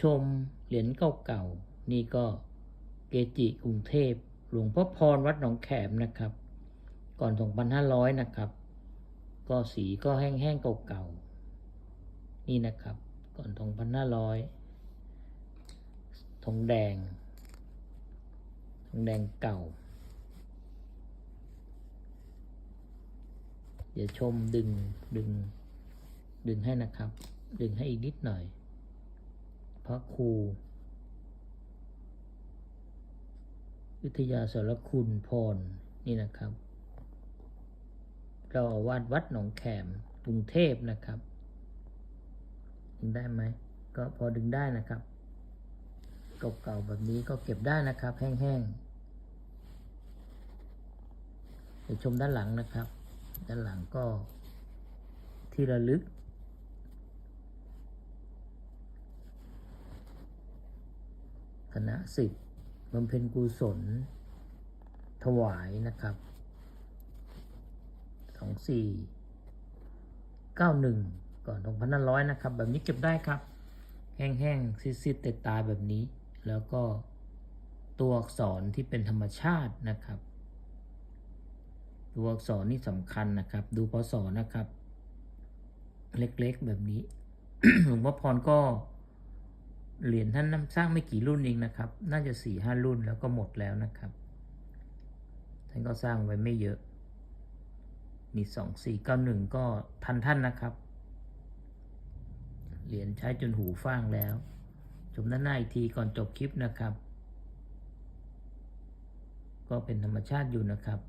ชมเหรียญเก่าๆ นี่ก็เกจิกรุงเทพ หลวงพ่อพรวัดหนองแขมนะครับ ก่อน 2,500 นะครับ ก็สีก็แห้งๆเก่าๆ นี่นะครับ ก่อน 2,500ทองแดงทองแดงเก่า เดี๋ยวชมดึงดึงดึงให้นะครับ ดึงให้อีกนิดหน่อย ระครู วิทยาสารคุณพรนี่นะครับเราอาวาดวัดหนองแขมกรุงเทพนะครับ ดึงได้ไหม ก็พอดึงได้นะครับเก่าๆแบบนี้ก็เก็บได้นะครับ แห้งๆเดี๋ยวชมด้านหลังนะครับ ด้านหลังก็ที่ระลึก ณะสิทธิ์บำเพ็ญกุศล ถวายนะครับสองสี่เก้าหนึ่งก่อนสองพันร้อยนะครับ แบบนี้เก็บได้ครับ แห้งๆซิดๆแต่ตายแบบนี้ แล้วก็ตัวอักษรที่เป็นธรรมชาตินะครับ ตัวอักษรนี่สำคัญนะครับ ดูพศนะครับ เล็กๆแบบนี้หลวงพ่อพรก็ เหรียญท่านสร้างไม่กี่รุ่นเองนะครับ น่าจะสี่ห้ารุ่นแล้วก็หมดแล้วนะครับ ท่านก็สร้างไว้ไม่เยอะ มีสองสี่เก้าหนึ่งก็ทันท่านนะครับ เหรียญใช้จนหูฟ้างแล้ว ชมด้านหน้าอีกทีก่อนจบคลิปนะครับ ก็เป็นธรรมชาติอยู่นะครับ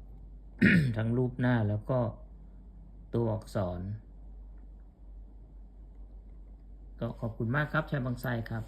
ทั้งรูปหน้าแล้วก็ตัวอักษรก็ขอบคุณมากครับชายบางไทรครับ